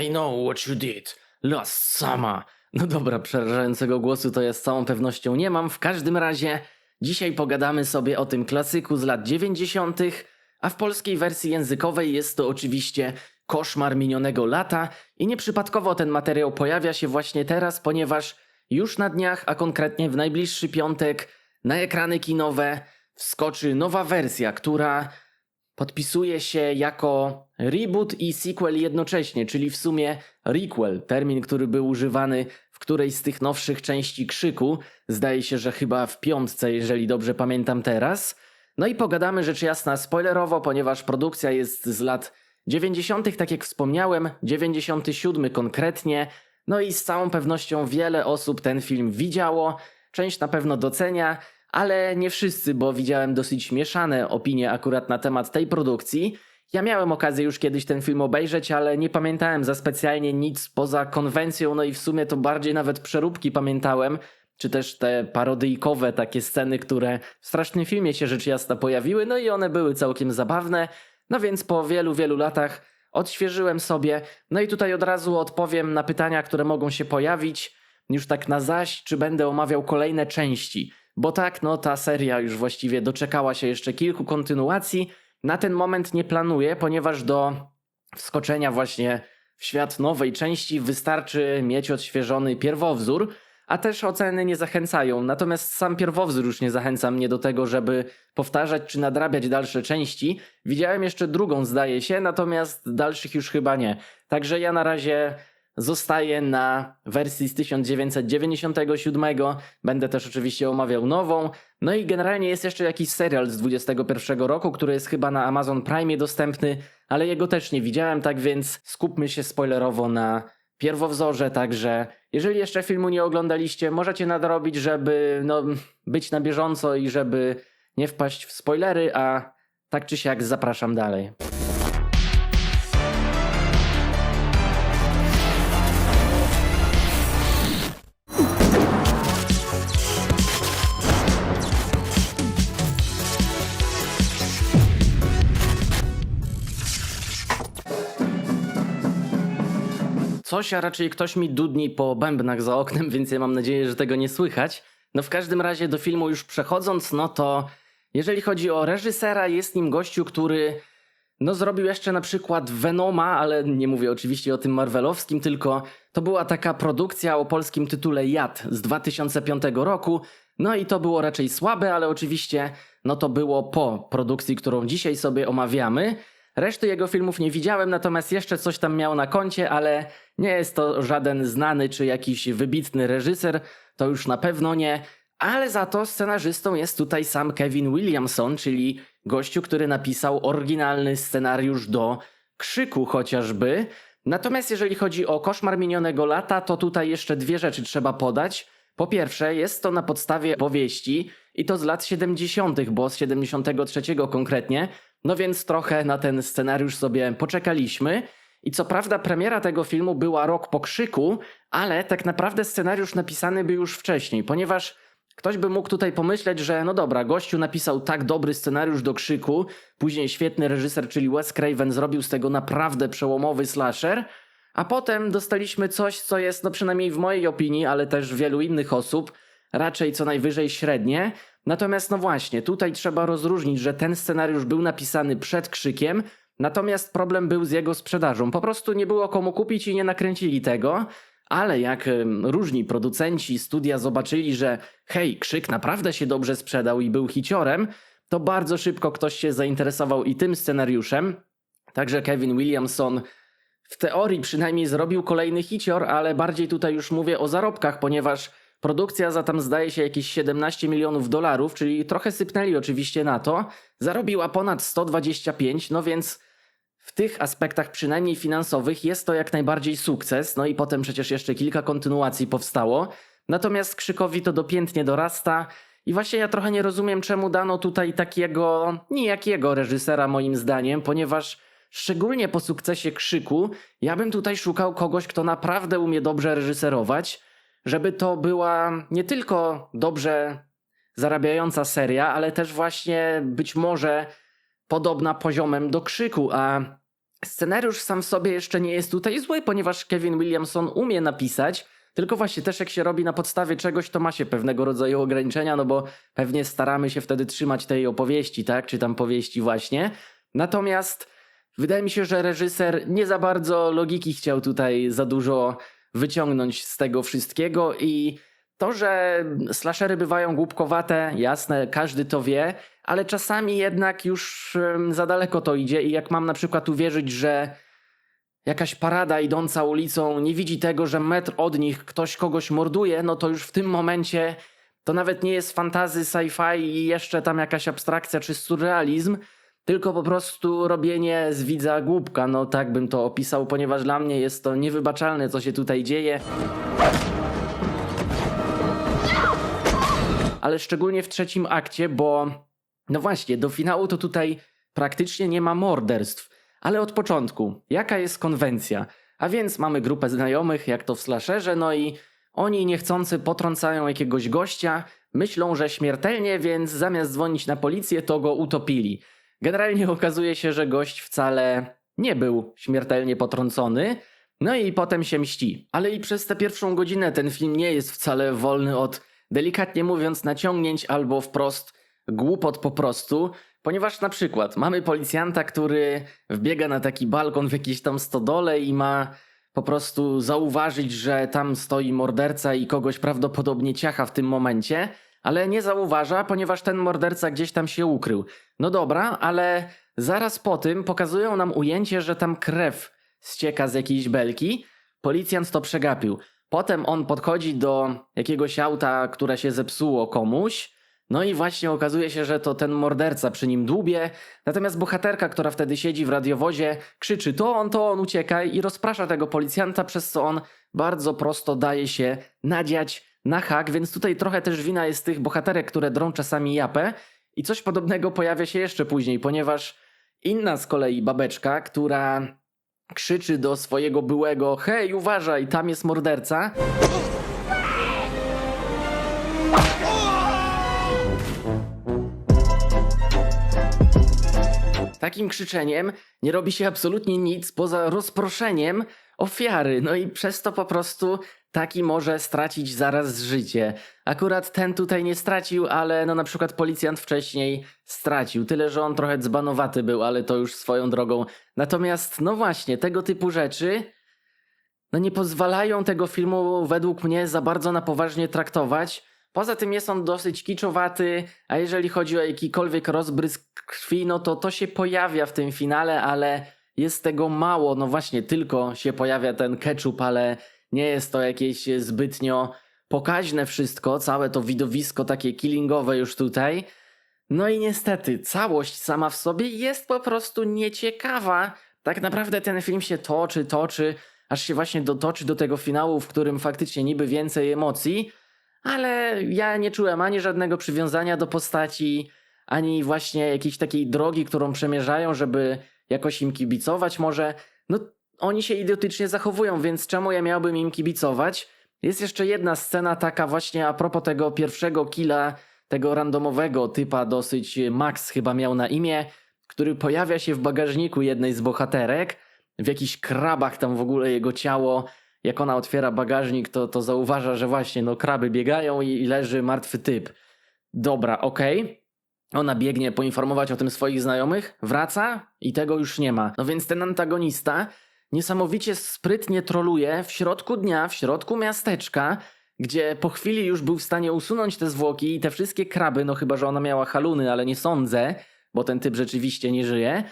I know what you did last summer. No dobra, przerażającego głosu to ja z całą pewnością nie mam. W każdym razie dzisiaj pogadamy sobie o tym klasyku z lat 90., a w polskiej wersji językowej jest to oczywiście koszmar minionego lata i nieprzypadkowo ten materiał pojawia się właśnie teraz, ponieważ już na dniach, a konkretnie w najbliższy piątek na ekrany kinowe wskoczy nowa wersja, która podpisuje się jako reboot i sequel jednocześnie, czyli w sumie requel, termin, który był używany w którejś z tych nowszych części Krzyku. Zdaje się, że chyba w piątce, jeżeli dobrze pamiętam teraz. No i pogadamy rzecz jasna spoilerowo, ponieważ produkcja jest z lat 90., tak jak wspomniałem, 97 konkretnie. No i z całą pewnością wiele osób ten film widziało, część na pewno docenia, ale nie wszyscy, bo widziałem dosyć mieszane opinie akurat na temat tej produkcji. Ja miałem okazję już kiedyś ten film obejrzeć, ale nie pamiętałem za specjalnie nic poza konwencją, no i w sumie to bardziej nawet przeróbki pamiętałem, czy też te parodyjkowe takie sceny, które w strasznym filmie się rzecz jasna pojawiły, no i one były całkiem zabawne. No więc po wielu, wielu latach odświeżyłem sobie, no i tutaj od razu odpowiem na pytania, które mogą się pojawić, już tak na zaś, czy będę omawiał kolejne części. Bo tak, no ta seria już właściwie doczekała się jeszcze kilku kontynuacji. Na ten moment nie planuję, ponieważ do wskoczenia właśnie w świat nowej części wystarczy mieć odświeżony pierwowzór, a też oceny nie zachęcają. Natomiast sam pierwowzór już nie zachęca mnie do tego, żeby powtarzać czy nadrabiać dalsze części. Widziałem jeszcze drugą, zdaje się, natomiast dalszych już chyba nie. Także ja na razie zostaję na wersji z 1997. Będę też oczywiście omawiał nową. No i generalnie jest jeszcze jakiś serial z 21 roku, który jest chyba na Amazon Prime dostępny, ale jego też nie widziałem, tak więc skupmy się spoilerowo na pierwowzorze, także jeżeli jeszcze filmu nie oglądaliście, możecie nadrobić, żeby no, być na bieżąco i żeby nie wpaść w spoilery, a tak czy siak zapraszam dalej. A raczej ktoś mi dudni po bębnach za oknem, więc ja mam nadzieję, że tego nie słychać. No w każdym razie do filmu już przechodząc, no to jeżeli chodzi o reżysera, jest nim gościu, który no zrobił jeszcze na przykład Venoma, ale nie mówię oczywiście o tym marvelowskim, tylko to była taka produkcja o polskim tytule Jad z 2005 roku. No i to było raczej słabe, ale oczywiście no to było po produkcji, którą dzisiaj sobie omawiamy. Reszty jego filmów nie widziałem, natomiast jeszcze coś tam miał na koncie, ale nie jest to żaden znany czy jakiś wybitny reżyser, to już na pewno nie. Ale za to scenarzystą jest tutaj sam Kevin Williamson, czyli gościu, który napisał oryginalny scenariusz do Krzyku chociażby. Natomiast jeżeli chodzi o Koszmar minionego lata, to tutaj jeszcze dwie rzeczy trzeba podać. Po pierwsze, jest to na podstawie powieści i to z lat 70., bo z 73 konkretnie, no więc trochę na ten scenariusz sobie poczekaliśmy. I co prawda premiera tego filmu była rok po krzyku, ale tak naprawdę scenariusz napisany był już wcześniej, ponieważ ktoś by mógł tutaj pomyśleć, że no dobra, gościu napisał tak dobry scenariusz do krzyku, później świetny reżyser, czyli Wes Craven zrobił z tego naprawdę przełomowy slasher, a potem dostaliśmy coś, co jest, no przynajmniej w mojej opinii, ale też wielu innych osób, raczej co najwyżej średnie. Natomiast no właśnie, tutaj trzeba rozróżnić, że ten scenariusz był napisany przed krzykiem, natomiast problem był z jego sprzedażą. Po prostu nie było komu kupić i nie nakręcili tego. Ale jak różni producenci studia zobaczyli, że hej, krzyk naprawdę się dobrze sprzedał i był hiciorem, to bardzo szybko ktoś się zainteresował i tym scenariuszem. Także Kevin Williamson w teorii przynajmniej zrobił kolejny hicior, ale bardziej tutaj już mówię o zarobkach, ponieważ produkcja za tam zdaje się jakieś 17 milionów dolarów, czyli trochę sypnęli oczywiście na to, zarobiła ponad 125, no więc w tych aspektach przynajmniej finansowych jest to jak najbardziej sukces, no i potem przecież jeszcze kilka kontynuacji powstało. Natomiast Krzykowi to dopiętnie dorasta i właśnie ja trochę nie rozumiem czemu dano tutaj takiego nijakiego reżysera moim zdaniem, ponieważ szczególnie po sukcesie Krzyku ja bym tutaj szukał kogoś, kto naprawdę umie dobrze reżyserować, żeby to była nie tylko dobrze zarabiająca seria, ale też właśnie być może podobna poziomem do Krzyku, a Scenariusz sam w sobie jeszcze nie jest tutaj zły, ponieważ Kevin Williamson umie napisać, tylko właśnie też jak się robi na podstawie czegoś, to ma się pewnego rodzaju ograniczenia, no bo pewnie staramy się wtedy trzymać tej opowieści, tak? Czy tam powieści właśnie. Natomiast wydaje mi się, że reżyser nie za bardzo logiki chciał tutaj za dużo wyciągnąć z tego wszystkiego i to, że slashery bywają głupkowate, jasne, każdy to wie, ale czasami jednak już za daleko to idzie i jak mam na przykład uwierzyć, że jakaś parada idąca ulicą nie widzi tego, że metr od nich ktoś kogoś morduje, no to już w tym momencie to nawet nie jest fantazy, sci-fi i jeszcze tam jakaś abstrakcja czy surrealizm, tylko po prostu robienie z widza głupka, no tak bym to opisał, ponieważ dla mnie jest to niewybaczalne, co się tutaj dzieje. Ale szczególnie w trzecim akcie, bo no właśnie, do finału to tutaj praktycznie nie ma morderstw. Ale od początku, jaka jest konwencja? A więc mamy grupę znajomych, jak to w slasherze, no i oni niechcący potrącają jakiegoś gościa, myślą, że śmiertelnie, więc zamiast dzwonić na policję, to go utopili. Generalnie okazuje się, że gość wcale nie był śmiertelnie potrącony, no i potem się mści. Ale i przez tę pierwszą godzinę ten film nie jest wcale wolny od, delikatnie mówiąc, naciągnięć albo wprost głupot po prostu, ponieważ na przykład mamy policjanta, który wbiega na taki balkon w jakiejś tam stodole i ma po prostu zauważyć, że tam stoi morderca i kogoś prawdopodobnie ciacha w tym momencie, ale nie zauważa, ponieważ ten morderca gdzieś tam się ukrył. No dobra, ale zaraz po tym pokazują nam ujęcie, że tam krew ścieka z jakiejś belki. Policjant to przegapił. Potem on podchodzi do jakiegoś auta, które się zepsuło komuś. No i właśnie okazuje się, że to ten morderca przy nim dłubie, natomiast bohaterka, która wtedy siedzi w radiowozie, krzyczy to on, to on, uciekaj i rozprasza tego policjanta, przez co on bardzo prosto daje się nadziać na hak, więc tutaj trochę też wina jest tych bohaterek, które drą czasami japę i coś podobnego pojawia się jeszcze później, ponieważ inna z kolei babeczka, która krzyczy do swojego byłego hej uważaj, tam jest morderca, Takim krzyczeniem nie robi się absolutnie nic poza rozproszeniem ofiary. No i przez to po prostu taki może stracić zaraz życie. Akurat ten tutaj nie stracił, ale no na przykład policjant wcześniej stracił. Tyle, że on trochę dzbanowaty był, ale to już swoją drogą. Natomiast no właśnie, tego typu rzeczy no nie pozwalają tego filmu według mnie za bardzo na poważnie traktować. Poza tym jest on dosyć kiczowaty, a jeżeli chodzi o jakikolwiek rozbrysk krwi, no to to się pojawia w tym finale, ale jest tego mało. No właśnie, tylko się pojawia ten ketchup, ale nie jest to jakieś zbytnio pokaźne wszystko, całe to widowisko takie killingowe już tutaj. No i niestety, całość sama w sobie jest po prostu nieciekawa. Tak naprawdę ten film się toczy, toczy, aż się właśnie dotoczy do tego finału, w którym faktycznie niby więcej emocji, ale ja nie czułem ani żadnego przywiązania do postaci, ani właśnie jakiejś takiej drogi, którą przemierzają, żeby jakoś im kibicować może. No, oni się idiotycznie zachowują, więc czemu ja miałbym im kibicować? Jest jeszcze jedna scena taka właśnie a propos tego pierwszego killa, tego randomowego typa dosyć, Max chyba miał na imię, który pojawia się w bagażniku jednej z bohaterek, w jakichś krabach tam w ogóle jego ciało jak ona otwiera bagażnik, to, to zauważa, że właśnie no kraby biegają i, i leży martwy typ. Dobra, okej. Ona biegnie poinformować o tym swoich znajomych, wraca i tego już nie ma. No więc ten antagonista niesamowicie sprytnie troluje w środku dnia, w środku miasteczka, gdzie po chwili już był w stanie usunąć te zwłoki i te wszystkie kraby, no chyba, że ona miała haluny, ale nie sądzę, bo ten typ rzeczywiście nie żyje.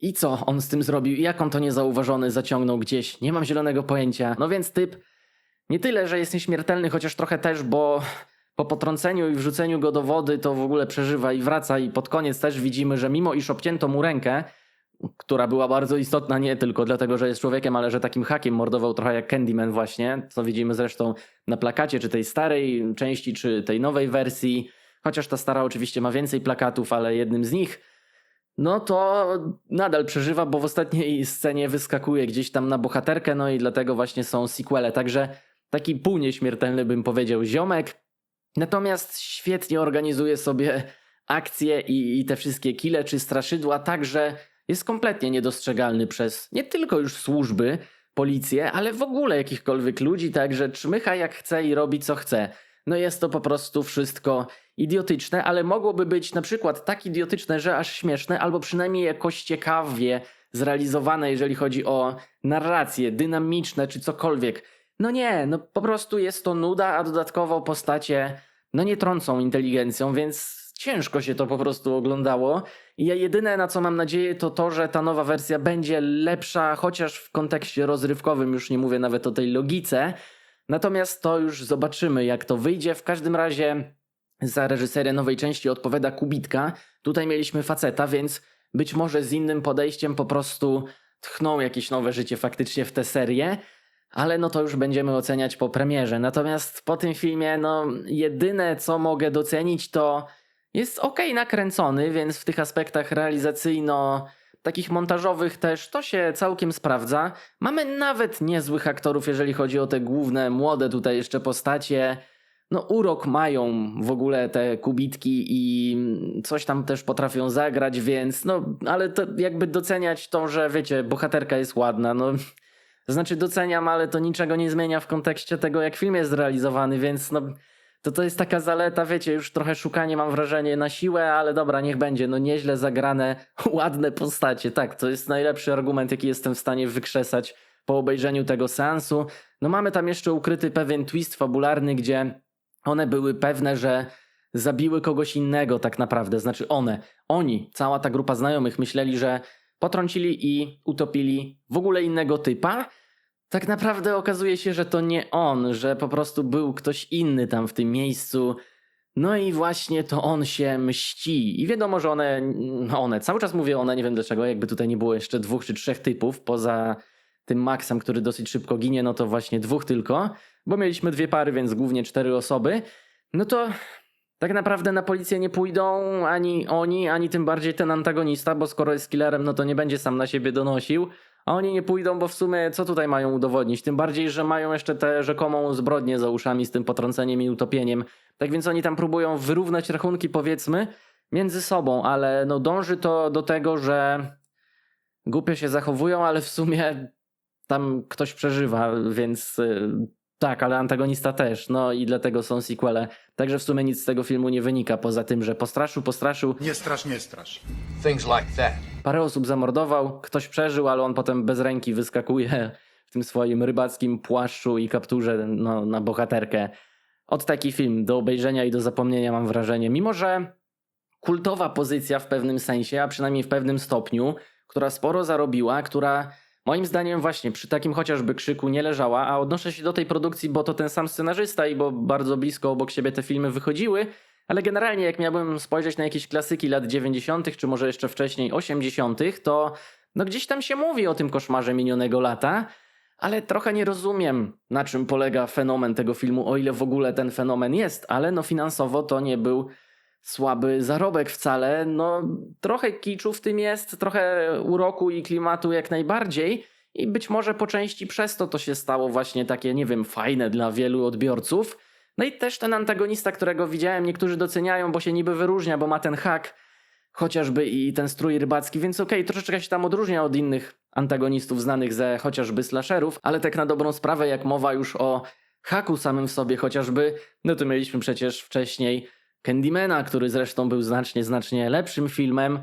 I co on z tym zrobił? I jak on to niezauważony zaciągnął gdzieś? Nie mam zielonego pojęcia. No więc typ nie tyle, że jest nieśmiertelny, chociaż trochę też, bo po potrąceniu i wrzuceniu go do wody to w ogóle przeżywa i wraca i pod koniec też widzimy, że mimo iż obcięto mu rękę, która była bardzo istotna nie tylko dlatego, że jest człowiekiem, ale że takim hakiem mordował trochę jak Candyman właśnie, co widzimy zresztą na plakacie, czy tej starej części, czy tej nowej wersji, chociaż ta stara oczywiście ma więcej plakatów, ale jednym z nich no to nadal przeżywa, bo w ostatniej scenie wyskakuje gdzieś tam na bohaterkę, no i dlatego właśnie są sequele. Także taki półnieśmiertelny bym powiedział ziomek. Natomiast świetnie organizuje sobie akcje i, i te wszystkie kile czy straszydła, tak że jest kompletnie niedostrzegalny przez nie tylko już służby, policję, ale w ogóle jakichkolwiek ludzi, także czmycha jak chce i robi co chce. No jest to po prostu wszystko idiotyczne, ale mogłoby być na przykład tak idiotyczne, że aż śmieszne, albo przynajmniej jakoś ciekawie zrealizowane, jeżeli chodzi o narrację, dynamiczne czy cokolwiek. No nie, no po prostu jest to nuda, a dodatkowo postacie no nie trącą inteligencją, więc ciężko się to po prostu oglądało. I ja jedyne na co mam nadzieję to to, że ta nowa wersja będzie lepsza, chociaż w kontekście rozrywkowym, już nie mówię nawet o tej logice. Natomiast to już zobaczymy, jak to wyjdzie. W każdym razie za reżyserię nowej części odpowiada Kubitka. Tutaj mieliśmy faceta, więc być może z innym podejściem po prostu tchną jakieś nowe życie faktycznie w tę serię. Ale no to już będziemy oceniać po premierze. Natomiast po tym filmie, no jedyne co mogę docenić to jest ok nakręcony, więc w tych aspektach realizacyjno takich montażowych też to się całkiem sprawdza. Mamy nawet niezłych aktorów, jeżeli chodzi o te główne, młode tutaj jeszcze postacie. No urok mają w ogóle te kubitki i coś tam też potrafią zagrać, więc no, ale to jakby doceniać to, że wiecie, bohaterka jest ładna, no znaczy doceniam, ale to niczego nie zmienia w kontekście tego, jak film jest zrealizowany, więc no to to jest taka zaleta, wiecie, już trochę szukanie mam wrażenie na siłę, ale dobra, niech będzie, no nieźle zagrane, ładne postacie, tak, to jest najlepszy argument, jaki jestem w stanie wykrzesać po obejrzeniu tego seansu. No mamy tam jeszcze ukryty pewien twist fabularny, gdzie one były pewne, że zabiły kogoś innego tak naprawdę, znaczy one, oni, cała ta grupa znajomych myśleli, że potrącili i utopili w ogóle innego typa, tak naprawdę okazuje się, że to nie on, że po prostu był ktoś inny tam w tym miejscu. No i właśnie to on się mści. I wiadomo, że one, no one, cały czas mówię one, nie wiem dlaczego, jakby tutaj nie było jeszcze dwóch czy trzech typów, poza tym Maxem, który dosyć szybko ginie, no to właśnie dwóch tylko, bo mieliśmy dwie pary, więc głównie cztery osoby. No to tak naprawdę na policję nie pójdą ani oni, ani tym bardziej ten antagonista, bo skoro jest killerem, no to nie będzie sam na siebie donosił. A oni nie pójdą, bo w sumie co tutaj mają udowodnić? Tym bardziej, że mają jeszcze tę rzekomą zbrodnię za uszami z tym potrąceniem i utopieniem. Tak więc oni tam próbują wyrównać rachunki, powiedzmy, między sobą, ale no dąży to do tego, że głupio się zachowują, ale w sumie tam ktoś przeżywa, więc y, tak, ale antagonista też. No i dlatego są sequele. Także w sumie nic z tego filmu nie wynika, poza tym, że postraszył, postraszył, Nie strasz, nie strasz. Things like that. Parę osób zamordował, ktoś przeżył, ale on potem bez ręki wyskakuje w tym swoim rybackim płaszczu i kapturze no, na bohaterkę. Od taki film do obejrzenia i do zapomnienia mam wrażenie. Mimo, że kultowa pozycja w pewnym sensie, a przynajmniej w pewnym stopniu, która sporo zarobiła, która moim zdaniem właśnie przy takim chociażby krzyku nie leżała, a odnoszę się do tej produkcji, bo to ten sam scenarzysta i bo bardzo blisko obok siebie te filmy wychodziły, ale generalnie, jak miałbym spojrzeć na jakieś klasyki lat 90., czy może jeszcze wcześniej 80., to no gdzieś tam się mówi o tym koszmarze minionego lata, ale trochę nie rozumiem, na czym polega fenomen tego filmu, o ile w ogóle ten fenomen jest, ale no finansowo to nie był słaby zarobek wcale. No trochę kiczu w tym jest, trochę uroku i klimatu jak najbardziej. I być może po części przez to to się stało właśnie takie, nie wiem, fajne dla wielu odbiorców. No i też ten antagonista, którego widziałem, niektórzy doceniają, bo się niby wyróżnia, bo ma ten hak, chociażby i ten strój rybacki, więc okej, troszeczkę się tam odróżnia od innych antagonistów znanych ze chociażby slasherów, ale tak na dobrą sprawę, jak mowa już o haku samym w sobie chociażby, no to mieliśmy przecież wcześniej Candymana, który zresztą był znacznie, znacznie lepszym filmem,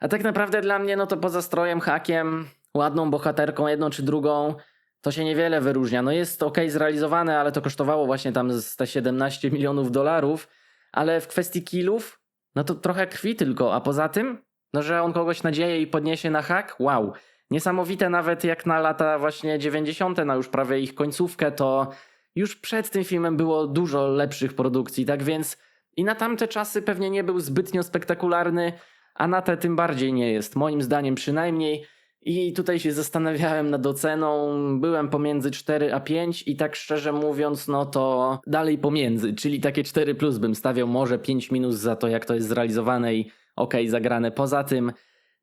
a tak naprawdę dla mnie, no to poza strojem, hakiem, ładną bohaterką, jedną czy drugą, to się niewiele wyróżnia. No jest ok zrealizowane, ale to kosztowało właśnie tam te 17 milionów dolarów, ale w kwestii killów, no to trochę krwi tylko, a poza tym, no że on kogoś nadzieje i podniesie na hak, wow. Niesamowite nawet jak na lata właśnie 90., na już prawie ich końcówkę, to już przed tym filmem było dużo lepszych produkcji, tak więc i na tamte czasy pewnie nie był zbytnio spektakularny, a na te tym bardziej nie jest, moim zdaniem przynajmniej. I tutaj się zastanawiałem nad oceną, byłem pomiędzy 4 a 5 i tak szczerze mówiąc, no to dalej pomiędzy, czyli takie 4 plus bym stawiał, może 5 minus za to, jak to jest zrealizowane i okej, zagrane. Poza tym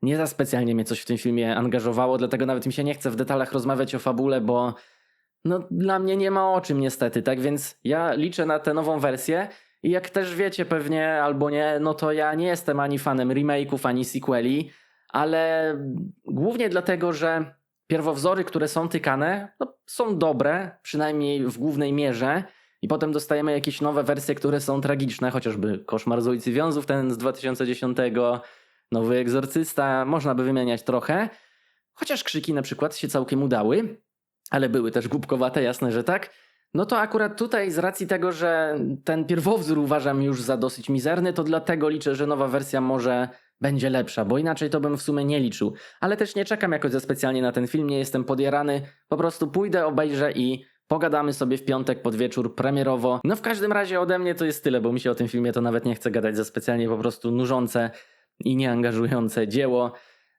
nie za specjalnie mnie coś w tym filmie angażowało, dlatego nawet mi się nie chce w detalach rozmawiać o fabule, bo no dla mnie nie ma o czym niestety, tak więc ja liczę na tę nową wersję i jak też wiecie pewnie albo nie, no to ja nie jestem ani fanem remake'ów, ani sequeli, ale głównie dlatego, że pierwowzory, które są tykane, no, są dobre, przynajmniej w głównej mierze. I potem dostajemy jakieś nowe wersje, które są tragiczne, chociażby Koszmar z ulicy Wiązów, ten z 2010, Nowy Egzorcysta, można by wymieniać trochę. Chociaż krzyki na przykład się całkiem udały, ale były też głupkowate, jasne, że tak. No to akurat tutaj z racji tego, że ten pierwowzór uważam już za dosyć mizerny, to dlatego liczę, że nowa wersja może będzie lepsza, bo inaczej to bym w sumie nie liczył. Ale też nie czekam jakoś za specjalnie na ten film, nie jestem podjarany, po prostu pójdę, obejrzę i pogadamy sobie w piątek pod wieczór premierowo. No w każdym razie ode mnie to jest tyle, bo mi się o tym filmie to nawet nie chce gadać za specjalnie, po prostu nużące i nieangażujące dzieło.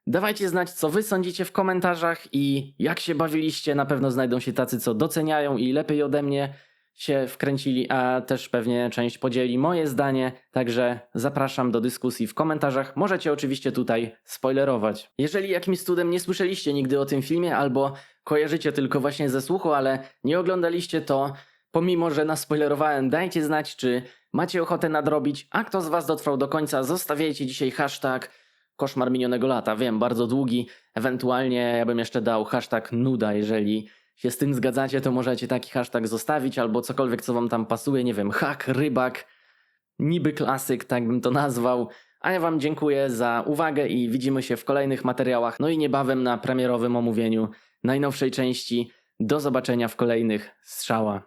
Dawajcie znać, co wy sądzicie w komentarzach i jak się bawiliście. Na pewno znajdą się tacy, co doceniają i lepiej ode mnie się wkręcili, a też pewnie część podzieli moje zdanie. Także zapraszam do dyskusji w komentarzach. Możecie oczywiście tutaj spoilerować. Jeżeli jakimś cudem nie słyszeliście nigdy o tym filmie albo kojarzycie tylko właśnie ze słuchu, ale nie oglądaliście, to pomimo, że naspoilerowałem, dajcie znać, czy macie ochotę nadrobić. A kto z was dotrwał do końca, zostawiajcie dzisiaj hashtag koszmar minionego lata. Wiem, bardzo długi. Ewentualnie ja bym jeszcze dał hashtag nuda, jeżeli się z tym zgadzacie, to możecie taki hashtag zostawić albo cokolwiek, co wam tam pasuje. Nie wiem, hak, rybak, niby klasyk, tak bym to nazwał. A ja wam dziękuję za uwagę i widzimy się w kolejnych materiałach. No i niebawem na premierowym omówieniu najnowszej części. Do zobaczenia w kolejnych strzała.